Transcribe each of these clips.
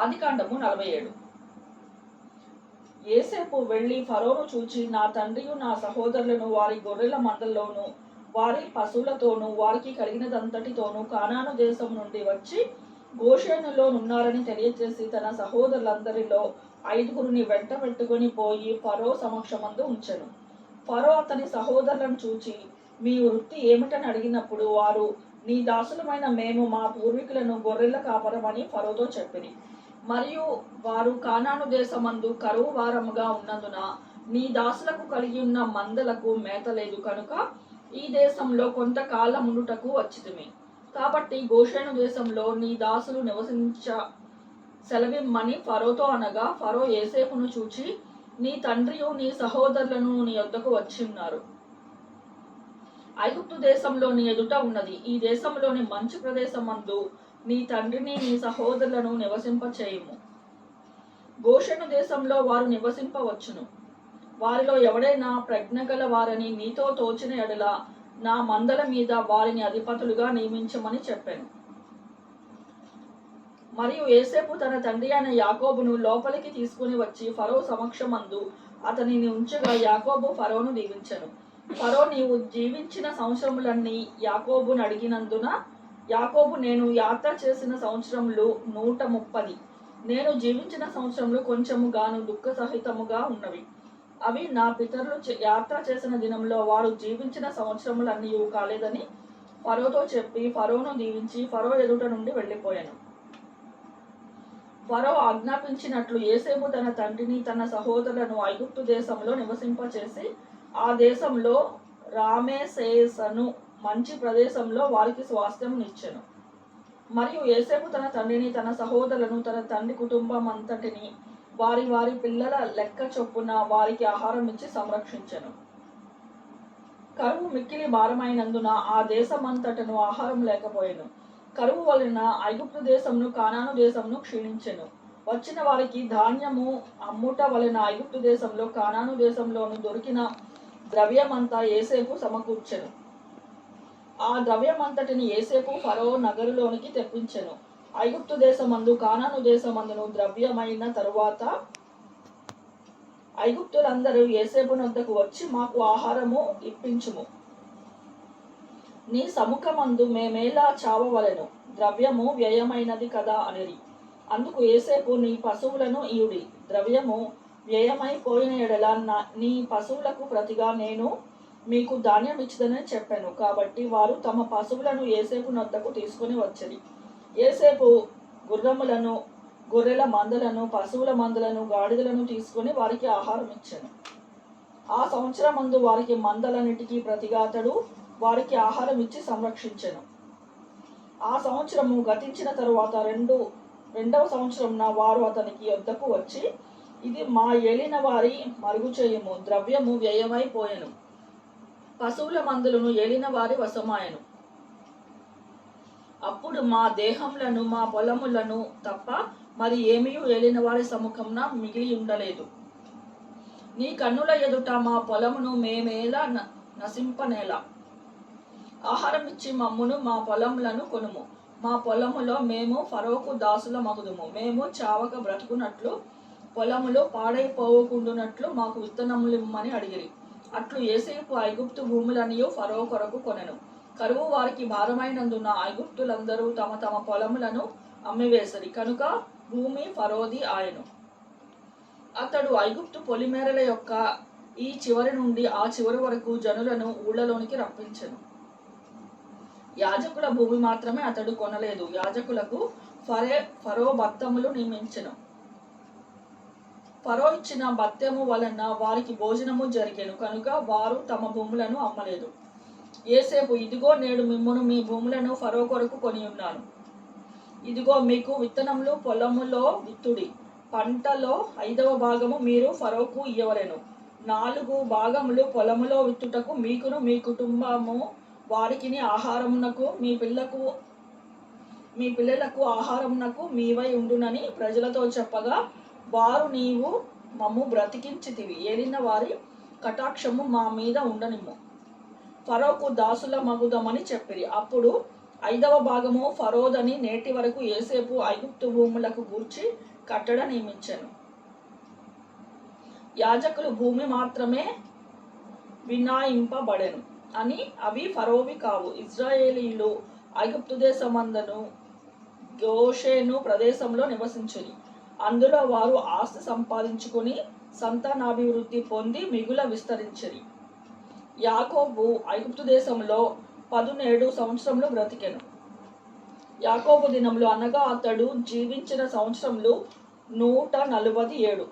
ఆదికాండము నలభై ఏడు. ఏసేపు వెళ్ళి ఫరోను చూచి నా తండ్రియు నా సహోదరులను వారి గొర్రెల మందల్లోనూ వారి పశువులతోనూ వారికి కలిగినదంతటితోనూ కానాను దేశం నుండి వచ్చి గోషేణులో ఉన్నారని తెలియజేసి తన సహోదరులందరిలో ఐదుగురిని వెంట పెట్టుకుని పోయి ఫరో సమక్షమందు ఉంచెను. ఫరో అతని సహోదరులను చూచి మీ వృత్తి ఏమిటని అడిగినప్పుడు వారు నీ దాసులమైన మేము మా పూర్వీకులను గొర్రెల కాపరమని ఫరోతో చెప్పిరి. మరియు వారు కానాను దేశమందు కరువు వారముగా ఉన్నందున నీ దాసులకు కలిగి ఉన్న మందలకు మేత లేదు కనుక ఈ దేశంలో కొంతకాలముండుటకు వచ్చితిమి. కాబట్టి గోషేను దేశంలో నీ దాసులు నివసించ సెలవిమ్మని ఫరోతో అనగా ఫరో ఏసేపును చూచి నీ తండ్రియు నీ సహోదరులను నీ వద్దకు వచ్చి ఉన్నారు ఐగుప్తు దేశంలో నీ ఎదుట ఉన్నది. ఈ దేశంలోని మంచు ప్రదేశమందు నీ తండ్రిని నీ సహోదరులను నివసింపచేయుము. గోషను దేశంలో వారు నివసింపవచ్చును. వారిలో ఎవడైనా ప్రజ్ఞ గల వారని నీతో తోచిన ఎడల నా మందల మీద వారిని అధిపతులుగా నియమించమని చెప్పాను. మరియు ఏసేపు తన తండ్రి అయిన యాకోబును లోపలికి తీసుకుని వచ్చి ఫరో సమక్షమందు అతనిని ఉంచగా యాకోబు ఫరోను దీవించను ఫరో నీవు జీవించిన సంవత్సరములన్నీ యాకోబును అడిగినందున యాకోబు నేను యాత్ర చేసిన సంవత్సరములు నూట ముప్పది నేను జీవించిన సంవత్సరంలో కొంచెము గాను దుఃఖ సహితముగా ఉన్నవి. అవి నా పితరులు యాత్ర చేసిన దినంలో వారు జీవించిన సంవత్సరములన్నీ కాలేదని ఫరోతో చెప్పి ఫరోను దీవించి ఫరో ఎదుట నుండి వెళ్ళిపోయాను. ఫరో ఆజ్ఞాపించినట్లు ఏసేపు తన తండ్రిని తన సహోదరులను ఐగుప్తు దేశంలో నివసింపచేసి ఆ దేశంలో రామేసేసను మంచి ప్రదేశంలో వారికి స్వాస్థ్యం స్వాస్థ్యమునిచ్చెను మరియు ఏసేపు తన తండ్రిని తన సహోదరులను తన తండ్రి కుటుంబం అంతటిని వారి వారి పిల్లల లెక్క చొప్పున వారికి ఆహారం ఇచ్చి సంరక్షించను. కరువు మిక్కిలి భారమైనందున ఆ దేశమంతటను ఆహారం లేకపోయాను. కరువు వలన ఐగుప్తు దేశంను కానాను దేశంను క్షీణించెను. వచ్చిన వారికి ధాన్యము అమ్ముట వలన ఐగుప్తు దేశంలో కానాను దేశంలోను దొరికిన ద్రవ్యమంతా ఏసేపు సమకూర్చెను. ఆ ద్రవ్యమంతటిని ఏసేపు ఫరో నగరులోనికి తెప్పించెను. ఐగుప్తు దేశమందు కానాను దేశమందును ద్రవ్యమైన తరువాత ఐగుప్తులందరూ ఏసేపు నొద్దకు వచ్చి మాకు ఆహారము ఇప్పించుము. నీ సముఖమందు మేమేలా చావవలెను? ద్రవ్యము వ్యయమైనది కదా అనిరి. అందుకు ఏసేపు నీ పశువులను ఈయుడి. ద్రవ్యము వ్యయమైపోయిన ఎడల నా- నీ పశువులకు ప్రతిగా నేను మీకు ధాన్యం ఇచ్చదని చెప్పాను. కాబట్టి వారు తమ పశువులను ఏసేపు నొద్దకు తీసుకుని వచ్చరి. ఏసేపు గుర్రములను గొర్రెల మందలను పశువుల మందలను గాడిదలను తీసుకుని వారికి ఆహారం ఇచ్చాను. ఆ సంవత్సరం ముందు వారికి మందలన్నిటికీ ప్రతిగా అతడు వారికి ఆహారం ఇచ్చి సంరక్షించాను. ఆ సంవత్సరము గతించిన తరువాత రెండు రెండవ సంవత్సరం వారు అతనికి వద్దకు వచ్చి ఇది మా ఏలిన వారి మరుగు చేయము ద్రవ్యము వ్యయమైపోయెను. పశువుల మందులను ఏలిన వారి వశమాయను. అప్పుడు మా దేహములను మా పొలములను తప్ప మరి ఏమీ ఏలిన వారి సముఖంన మిగిలి ఉండలేదు నీ కన్నుల ఎదుట మా పొలమును మేమేలా న- నశింపనేలా. ఆహారం ఇచ్చి మమ్మును మా పొలములను కొనుము. మా పొలములో మేము ఫరోకు దాసుల మగుదుము మేము చావక బ్రతుకున్నట్లు పొలములు పాడైపోకుండునట్లు మాకు విత్తనములు ఇమ్మని అడిగిరి. అట్లు ఏసేపు ఐగుప్తు భూములనియు ఫరో కొరకు కొనెను. కరువు వారికి భారమైనందున ఐగుప్తులందరూ తమ తమ పొలములను అమ్మివేసరి కనుక భూమి ఫరోది ఆయను. అతడు ఐగుప్తు పొలిమేరల యొక్క ఈ చివరి నుండి ఆ చివరి వరకు జనులను ఊళ్ళలోనికి రప్పించను. యాజకుల భూమి మాత్రమే అతడు కొనలేదు. యాజకులకు ఫరే ఫరో బత్తములు నియమించను. ఫరో ఇచ్చిన బత్తెము వలన వారికి భోజనము జరిగేను కనుక వారు తమ భూములను అమ్మలేదు. ఏసేపు ఇదిగో నేడు మిమ్మను మీ భూములను ఫరో కొరకు కొని ఉన్నాను. ఇదిగో మీకు విత్తనములు పొలములో విత్తుడి. పంటలో ఐదవ భాగము మీరు ఫరోకు ఇవ్వలేను నాలుగు భాగములు పొలములో విత్తుటకు మీకును మీ కుటుంబము వారికిని ఆహారమునకు మీ పిల్లకు మీ పిల్లలకు ఆహారమునకు మీవై ఉండునని ప్రజలతో చెప్పగా వారు నీవు మమ్ము బ్రతికించితివి. ఏలిన వారి కటాక్షము మా మీద ఉండనిమ్ము. ఫరోకు దాసుల మగుదమని చెప్పిరి. అప్పుడు ఐదవ భాగము ఫరోదని నేటి వరకు ఏసేపు ఐగుప్తు భూములకు గూర్చి కట్టడ నియమించాను. యాజకులు భూమి మాత్రమే వినాయింపబడెను. అని అవి ఫరోవి కావు. ఇజ్రాయేలీలు ఐగుప్తు దేశమందను గోషేను ప్రదేశంలో నివసించని అందులో వారు ఆస్తి సంపాదించుకొని సంతానాభివృద్ధి పొంది మిగుల విస్తరించరి. యాకోబు ఐగుప్తు దేశంలో పదునేడు సంవత్సరంలో బ్రతికెను. యాకోబు దినములు అనగా అతడు జీవించిన సంవత్సరములు నూట నలభై ఏడు.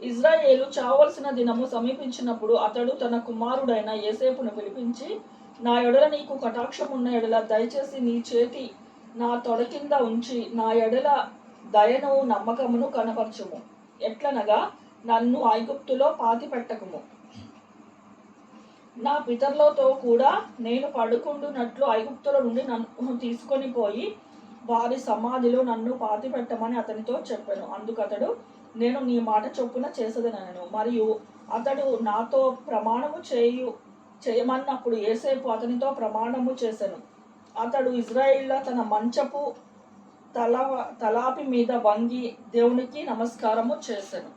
ఇజ్రాయేలు చావలసిన దినము సమీపించినప్పుడు అతడు తన కుమారుడైన ఏసేపును పిలిపించి నా ఎడల నీకు కటాక్షం ఉన్న ఎడల దయచేసి నీ చేతి నా తొడ కింద ఉంచి నా ఎడల దయను నమ్మకమును కనపరచుము. ఎట్లనగా నన్ను ఐగుప్తులో పాతి పెట్టకుము నా పితరులతో కూడా నేను పడుకుండునట్లు ఐగుప్తుల నుండి నన్ను తీసుకొని పోయి వారి సమాధిలో నన్ను పాతి పెట్టమని అతనితో చెప్పాను. అందుకతడు నేను నీ మాట చొప్పున చేసేదనను. మరియు అతడు నాతో ప్రమాణము చేయు చేయమన్నప్పుడు ఏసేపు అతనితో ప్రమాణము చేశాను అతడు ఇజ్రాయిల్లో తన మంచపు తల తలాపి మీద వంగి దేవునికి నమస్కారము చేశాను